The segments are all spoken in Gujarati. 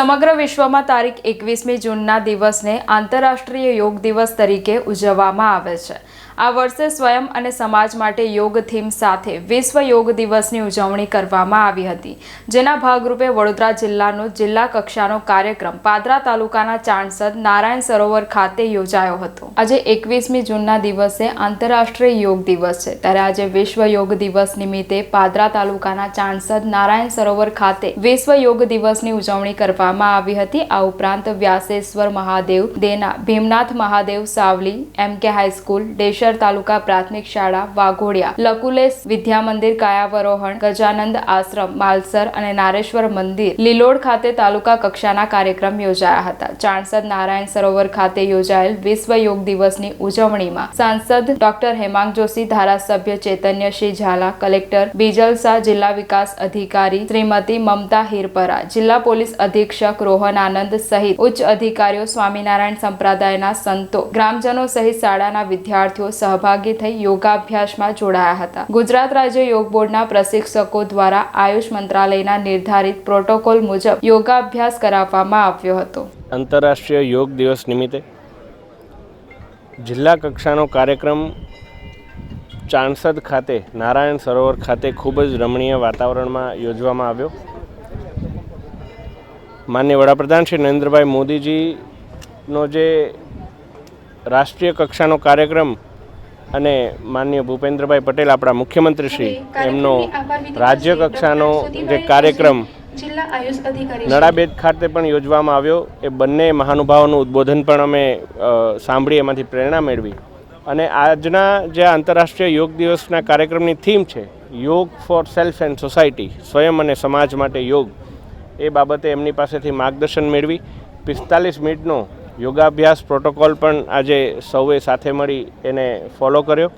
સમગ્ર વિશ્વમાં તારીખ એકવીસમી જૂનના દિવસને આંતરરાષ્ટ્રીય યોગ દિવસ તરીકે ઉજવવામાં આવે છે. આ વર્ષે સ્વયં અને સમાજ માટે યોગ થીમ સાથે વિશ્વ યોગ દિવસની ઉજવણી કરવામાં આવી હતી. જેના ભાગરૂપે વડોદરા જિલ્લાનો જિલ્લા કક્ષાનો કાર્યક્રમ પાદરા તાલુકાના ચાણસદ નારાયણ સરોવર ખાતે યોજાયો હતો. આજે એકવીસમી જૂનના દિવસે આંતરરાષ્ટ્રીય યોગ દિવસ છે. ત્યારે આજે વિશ્વ યોગ દિવસ નિમિત્તે પાદરા તાલુકાના ચાણસદ નારાયણ સરોવર ખાતે વિશ્વ યોગ દિવસની ઉજવણી કરવામાં આવી હતી. આ ઉપરાંત વ્યાસેશ્વર મહાદેવ, દેના, ભીમનાથ મહાદેવ, સાવલી, એમ કે હાઈસ્કૂલ, ડેશર તાલુકા પ્રાથમિક શાળા, વાઘોડિયા, લકુલેશ વિદ્યા મંદિર કાયાવરોહણ, ગજાનંદ આશ્રમ, માલસર અને નારેશ્વર મંદિર, લીલોડ ખાતે તાલુકા કક્ષાના કાર્યક્રમ યોજાયા હતા. ચાણસદ નારાયણ સરોવર ખાતે યોજાયેલ વિશ્વ યોગ દિવસની ઉજવણીમાં સાંસદ ડોક્ટર હેમાંગ જોશી, ધારાસભ્ય ચૈતન્યસિંહ ઝાલા, કલેક્ટર બીજલ શાહ જિલ્લા વિકાસ અધિકારી શ્રીમતી મમતા હિરપરા, જિલ્લા પોલીસ અધિક્ષક રોહન આનંદ સહિત ઉચ્ચ અધિકારીઓ, સ્વામિનારાયણ સંપ્રદાયના સંતો, ગ્રામજનો સહિત શાળાના વિદ્યાર્થીઓ સહભાગી થઈ યોગાભ્યાસમાં જોડાયા હતા. ગુજરાત રાજ્ય યોગ બોર્ડના પ્રશિક્ષકો દ્વારા આયુષ મંત્રાલયના નિર્ધારિત પ્રોટોકોલ મુજબ યોગાભ્યાસ કરાવવામાં આવ્યો હતો. આંતરરાષ્ટ્રીય યોગ દિવસ નિમિત્તે જિલ્લા કક્ષાનો કાર્યક્રમ ચાણસદ ખાતે નારાયણ સરોવર ખાતે ખૂબ જ રમણીય વાતાવરણમાં યોજવામાં આવ્યો. માન્ય વડાપ્રધાન શ્રી નરેન્દ્રભાઈ મોદીજીનો જે રાષ્ટ્રીય કક્ષાનો કાર્યક્રમ અને માન્ય ભૂપેન્દ્રભાઈ પટેલ આપણા મુખ્યમંત્રી શ્રી એમનો રાજ્ય કક્ષાનો જે કાર્યક્રમ નડાબેટ ખાતે પણ યોજવામાં આવ્યો. એ બંને મહાનુભાવોનું ઉદ્બોધન પણ અમે સાંભળી એમાંથી પ્રેરણા મેળવી. અને આજના જે આંતરરાષ્ટ્રીય યોગ દિવસના કાર્યક્રમની થીમ છે યોગ ફોર સેલ્ફ એન્ડ સોસાયટી સ્વયં અને સમાજ માટે યોગ. એ બાબતે એમની પાસેથી માર્ગદર્શન મેળવી. પિસ્તાલીસ મિનિટનો યોગાભ્યાસ પ્રોટોકોલ પણ આજે સૌએ સાથે મળી એને ફોલો કર્યો.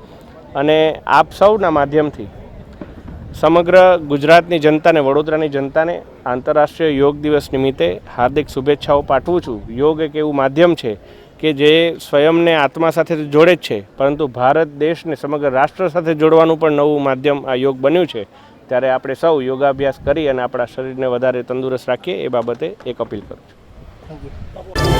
અને આપ સૌના માધ્યમથી સમગ્ર ગુજરાતની જનતાને, વડોદરાની જનતાને આંતરરાષ્ટ્રીય યોગ દિવસ નિમિત્તે હાર્દિક શુભેચ્છાઓ પાઠવું છું. યોગ એક એવું માધ્યમ છે કે જે સ્વયંને આત્મા સાથે જોડે જ છે, પરંતુ ભારત દેશને સમગ્ર રાષ્ટ્ર સાથે જોડવાનું પણ નવું માધ્યમ આ યોગ બન્યું છે. ત્યારે આપણે સૌ યોગાભ્યાસ કરી અને આપણા શરીરને વધારે તંદુરસ્ત રાખીએ એ બાબતે એક અપીલ કરું છું.